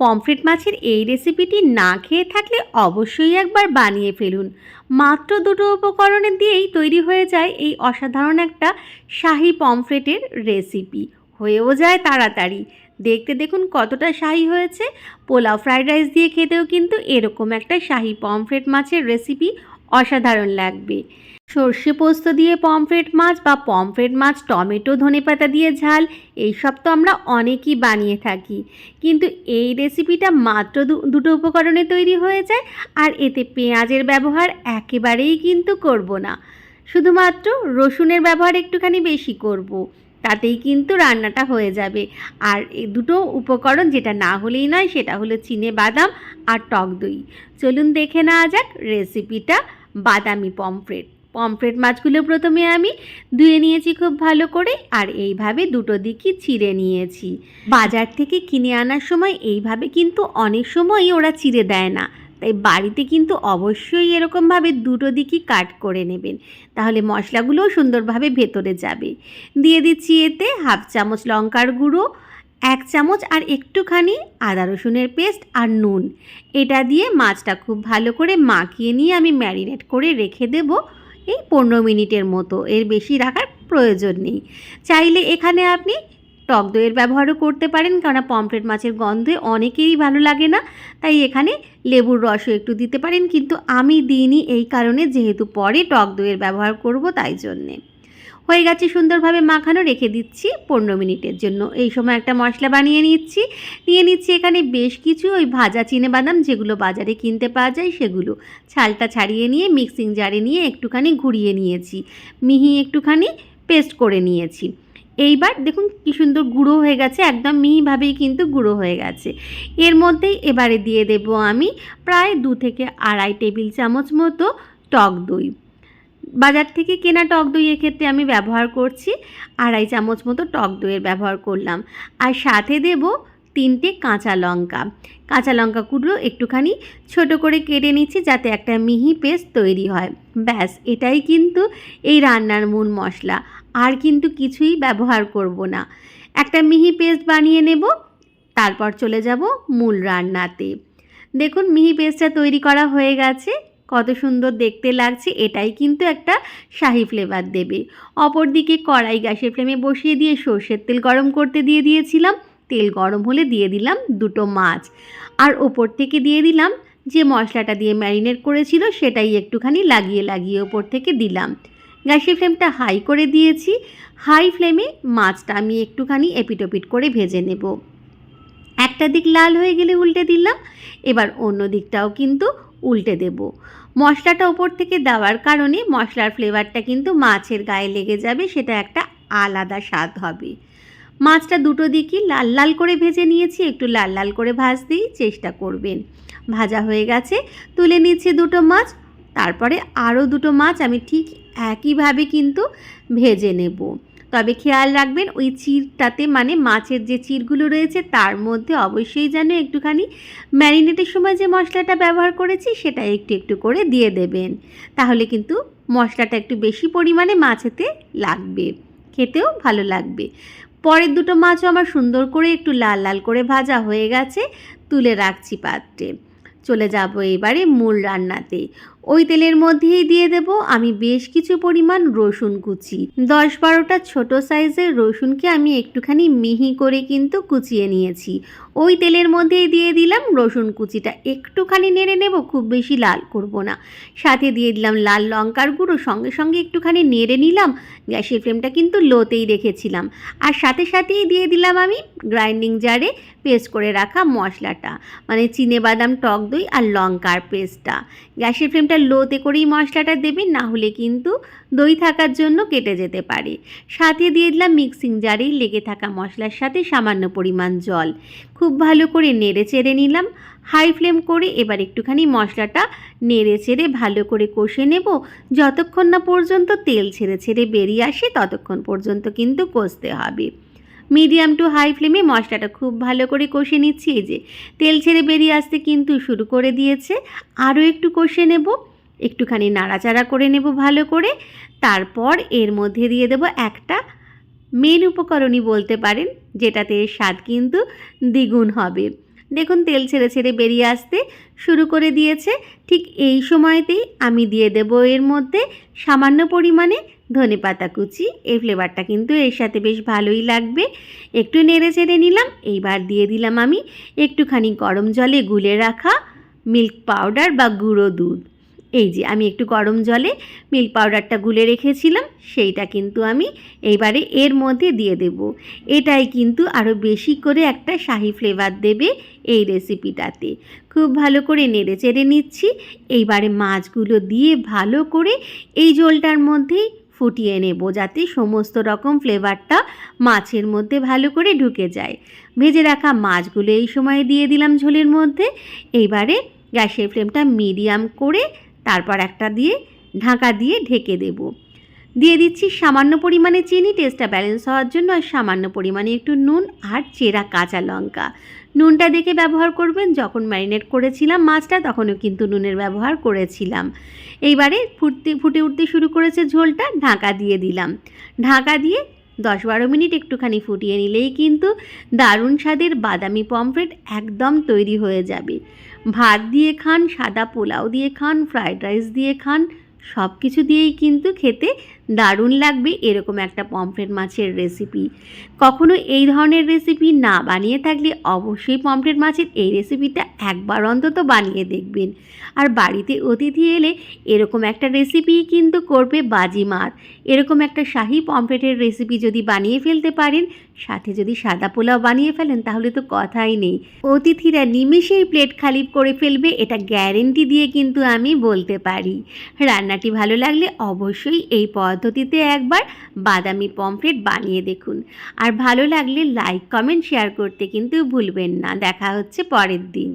Pomfret মাছের এই রেসিপিটি না খেয়ে থাকলে অবশ্যই একবার বানিয়ে ফেলুন। মাত্র দুটো উপকরণে দিয়েই তৈরি হয়ে যায় এই অসাধারণ একটা শাহি পমফ্রেটের রেসিপি। হয়েও যায় তাড়াতাড়ি। দেখতে দেখুন কতটা শাহি হয়েছে। পোলাও ফ্রাইড রাইস দিয়ে খেতেও কিন্তু এরকম একটা শাহি পমফ্রেট মাছের রেসিপি অসাধারণ লাগবে। সর্ষে পোস্ত দিয়ে পমফ্রেট মাছ বা পমফ্রেট মাছ, টমেটো, ধনেপাতা দিয়ে ঝাল, এইসব তো আমরা অনেকই বানিয়ে থাকি। কিন্তু এই রেসিপিটা মাত্র দুটো উপকরণে তৈরি হয়ে যায় আর এতে পেঁয়াজের ব্যবহার একেবারেই কিন্তু করব না। শুধুমাত্র রসুনের ব্যবহার একটুখানি বেশি করব। তাতেই কিন্তু রান্নাটা হয়ে যাবে। আর এই দুটো উপকরণ যেটা না হলেই নয়, সেটা হলো চিনে বাদাম আর টক দই। চলুন দেখে নেওয়া যাক রেসিপিটা বাদামি পমফ্রেট। পমফ্রেট মাছগুলো প্রথমে আমি ধুয়ে নিয়েছি খুব ভালো করে আর এইভাবে দুটো দিকই চিড়ে নিয়েছি। বাজার থেকে কিনে আনার সময় এইভাবে কিন্তু অনেক সময়ই ওরা চিড়ে দেয় না। তাই বাড়িতে কিন্তু অবশ্যই এরকমভাবে দুটো দিকই কাট করে নেবেন। তাহলে মশলাগুলোও সুন্দরভাবে ভেতরে যাবে। দিয়ে দিচ্ছি এতে হাফ চামচ লঙ্কার গুঁড়ো, এক চামচ আর একটুখানি আদা রসুনের পেস্ট আর নুন। এটা দিয়ে মাছটা খুব ভালো করে মাখিয়ে নিয়ে আমি ম্যারিনেট করে রেখে দেবো। এই পনেরো মিনিটের মতো, এর বেশি রাখার প্রয়োজন নেই। চাইলে এখানে আপনি টক দইয়ের ব্যবহারও করতে পারেন, কেননা পমফ্রেট মাছের গন্ধে অনেকেরই ভালো লাগে না, তাই এখানে লেবুর রসও একটু দিতে পারেন, কিন্তু আমি দিইনি এই কারণে, যেহেতু পরে টক দইয়ের ব্যবহার করব তাই জন্যে। হয়ে গেছে, সুন্দরভাবে মাখানো রেখে দিচ্ছি পনেরো মিনিটের জন্য। এই সময় একটা মশলা বানিয়ে নিচ্ছি। নিয়ে নিচ্ছি এখানে বেশ কিছু ওই ভাজা চিনে বাদাম যেগুলো বাজারে কিনতে পাওয়া যায় সেগুলো। ছালটা ছাড়িয়ে নিয়ে মিক্সিং জারে নিয়ে একটুখানি ঘুরিয়ে নিয়েছি। মিহি একটুখানি পেস্ট করে নিয়েছি। এইবার দেখুন কি সুন্দর গুঁড়ো হয়ে গেছে, একদম মিহিভাবেই কিন্তু গুঁড়ো হয়ে গেছে। এর মধ্যেই এবারে দিয়ে দেব আমি প্রায় দু থেকে আড়াই টেবিল চামচ মতো টক দই। বাজার থেকে কেনা টক দই এক্ষেত্রে আমি ব্যবহার করছি আড়াই চামচ মতো টক দইয়ের ব্যবহার করলাম। আর সাথে দেব তিনটে কাঁচা লঙ্কা। কাঁচা লঙ্কা কুটরো একটুখানি ছোট করে কেটে নিচ্ছি যাতে একটা মিহি পেস্ট তৈরি হয়। ব্যাস, এটাই কিন্তু এই রান্নার মূল মশলা। আর কিন্তু কিছুই ব্যবহার করব না। একটা মিহি পেস্ট বানিয়ে নেব, তারপর চলে যাব মূল রান্নাতে। দেখুন, মিহি পেস্টটা তৈরি করা হয়ে গেছে। কত সুন্দর দেখতে লাগছে, এটাই কিন্তু একটা শাহি ফ্লেভার দেবে। অপরদিকে কড়াই গ্যাসের ফ্লেমে বসিয়ে দিয়ে সর্ষের তেল গরম করতে দিয়ে দিয়েছিলাম। তেল গরম হলে দিয়ে দিলাম দুটো মাছ। আর ওপর থেকে দিয়ে দিলাম যে মশলাটা দিয়ে ম্যারিনেট করেছিল, সেটাই একটুখানি লাগিয়ে লাগিয়ে ওপর থেকে দিলাম। গ্যাসের ফ্লেমটা হাই করে দিয়েছি। হাই ফ্লেমে মাছটা আমি একটুখানি এপিটোপিট করে ভেজে নেব। একটা দিক লাল হয়ে গেলে উল্টে দিলাম। এবার অন্য দিকটাও কিন্তু উল্টে দেব। মশলাটা ওপর থেকে দেওয়ার কারণে মশলার ফ্লেভারটা কিন্তু মাছের গায়ে লেগে যাবে, সেটা একটা আলাদা স্বাদ হবে। মাছটা দুটো দিকই লাল লাল করে ভেজে নিয়েছি, একটু লাল লাল করে ভাজতেই চেষ্টা করবেন। ভাজা হয়ে গেছে, তুলে নিচ্ছি দুটো মাছ, তারপরে আরও দুটো মাছ আমি ঠিক একইভাবে কিন্তু ভেজে নেব। তবে খেয়াল রাখবেন ওই চিরটাতে মানে মাছের যে চিরগুলো রয়েছে তার মধ্যে অবশ্যই যেন একটুখানি ম্যারিনেটের সময় যে মশলাটা ব্যবহার করেছি সেটা একটু একটু করে দিয়ে দেবেন। তাহলে কিন্তু মশলাটা একটু বেশি পরিমাণে মাছেতে লাগবে, খেতেও ভালো লাগবে। পরের দুটো মাছও আমার সুন্দর করে একটু লাল লাল করে ভাজা হয়ে গেছে, তুলে রাখছি পাত্রে। চলে যাব এবারে মূল রান্নাতে। ওই তেলের মধ্যেই দিয়ে দেব আমি বেশ কিছু পরিমাণ রসুন কুচি। দশ বারোটা ছোট সাইজের রসুনকে আমি একটুখানি মিহি করে কিন্তু কুচিয়ে নিয়েছি। ওই তেলের মধ্যেই দিয়ে দিলাম রসুন কুচিটা। একটুখানি নেড়ে নেব, খুব বেশি লাল করব না। সাথে দিয়ে দিলাম লাল লঙ্কার গুঁড়ো, সঙ্গে সঙ্গে একটুখানি নেড়ে নিলাম। গ্যাসের ফ্লেমটা কিন্তু লোতেই রেখেছিলাম। আর সাথে সাথেই দিয়ে দিলাম আমি গ্রাইন্ডিং জারে পেস্ট করে রাখা মশলাটা মানে চিনে বাদাম, টক দই আর লঙ্কার পেস্টটা। গ্যাসের ফ্লেমটা লোতে করেই মশলাটা দেবেন, না হলে কিন্তু দই থাকার জন্য কেটে যেতে পারে। সাথে দিয়ে দিলাম মিক্সিং জারেই লেগে থাকা মশলার সাথে সামান্য পরিমাণ জল। খুব ভালো করে নেড়ে চেড়ে নিলাম। হাই ফ্লেম করে এবার একটুখানি মশলাটা নেড়ে চেড়ে ভালো করে কষে নেব। যতক্ষণ না পর্যন্ত তেল ছেড়ে ছেড়ে বেরিয়ে আসে, ততক্ষণ পর্যন্ত কিন্তু কষতে হবে। মিডিয়াম টু হাই ফ্লেমে মশলাটা খুব ভালো করে কষে নিচ্ছি। এই যে তেল ছেড়ে বেরিয়ে আসতে কিন্তু শুরু করে দিয়েছে। আরও একটু কষে নেব, একটুখানি নাড়াচাড়া করে নেব ভালো করে। তারপর এর মধ্যে দিয়ে দেব একটা মেন উপকরণই বলতে পারেন, যেটাতে স্বাদ কিন্তু দ্বিগুণ হবে। দেখুন, তেল ছেড়ে ছেড়ে বেরিয়ে আসতে শুরু করে দিয়েছে। ঠিক এই সময়তেই আমি দিয়ে দেবো এর মধ্যে সামান্য পরিমাণে ধনে পাতা কুচি, এই ফ্লেভারটা কিন্তু এর সাথে বেশ ভালোই লাগবে। একটু নেড়ে চেড়ে নিলাম, এইবার দিয়ে দিলাম আমি একটুখানি গরম জলে গুলে রাখা মিল্ক পাউডার বা গুঁড়ো দুধ। এই যে, আমি একটু গরম জলে মিল্ক পাউডারটা গুলে রেখেছিলাম, সেইটা কিন্তু আমি এইবারে এর মধ্যে দিয়ে দেব। এটাই কিন্তু আরও বেশি করে একটা শাহি ফ্লেভার দেবে এই রেসিপিটাতে খুব ভালো করে নেড়ে চেড়ে নিচ্ছি, এইবারে মাছগুলো দিয়ে ভালো করে এই ঝোলটার মধ্যেই ফুটিয়ে নেব যাতে সমস্ত রকম ফ্লেভারটা মাছের মধ্যে ভালো করে ঢুকে যায়। ভেজে রাখা মাছগুলো এই সময় দিয়ে দিলাম ঝোলের মধ্যে। এইবারে গ্যাসের ফ্লেমটা মিডিয়াম করে তারপর একটা দিয়ে ঢাকা দিয়ে ঢেকে দেব। দিয়ে দিচ্ছি সামান্য পরিমাণে চিনি, টেস্টটা ব্যালেন্স হওয়ার জন্য আর সামান্য পরিমাণে একটু নুন আর চেরা কাঁচা লঙ্কা। নুনটা দেখে ব্যবহার করবেন। যখন ম্যারিনেট করেছিলাম মাছটা, তখনও কিন্তু নুনের ব্যবহার করেছিলাম। এইবারে ফুটতে, ফুটে উঠতে শুরু করেছে ঝোলটা, ঢাকা দিয়ে দিলাম। ঢাকা দিয়ে দশ বারো মিনিট একটুখানি ফুটিয়ে নিলেই কিন্তু দারুণ স্বাদের বাদামি পমফ্রেট একদম তৈরি হয়ে যাবে। ভাত দিয়ে খান, সাদা পোলাও দিয়ে খান, ফ্রাইড রাইস দিয়ে খান সব কিছু দিয়েই কিন্তু খেতে দারুণ লাগবে এরকম একটা পমফ্রেট মাছের রেসিপি কখনো এই ধরনের রেসিপি না বানিয়ে থাকলে অবশ্যই পমফ্রেট মাছের এই রেসিপিটা একবার অন্তত বানিয়ে দেখবেন। আর বাড়িতে অতিথি এলে এরকম একটা রেসিপি কিন্তু করবে বাজিমাত এরকম একটা শাহি পমফ্রেটের রেসিপি যদি বানিয়ে ফেলতে পারেন, সাথে যদি সাদা পোলাও বানিয়ে ফেলেন, তাহলে তো কথাই নেই। অতিথিরা নিমেষেই প্লেট খালি করে ফেলবে, এটা গ্যারেন্টি দিয়ে কিন্তু আমি বলতে পারি। রান্নাটি ভালো লাগলে অবশ্যই এই পদ্ধতিতে একবার বাদামি পমফ্রেট বানিয়ে দেখুন। আর ভালো লাগলে লাইক, কমেন্ট, শেয়ার করতে কিন্তু ভুলবেন না। দেখা হচ্ছে পরের দিন।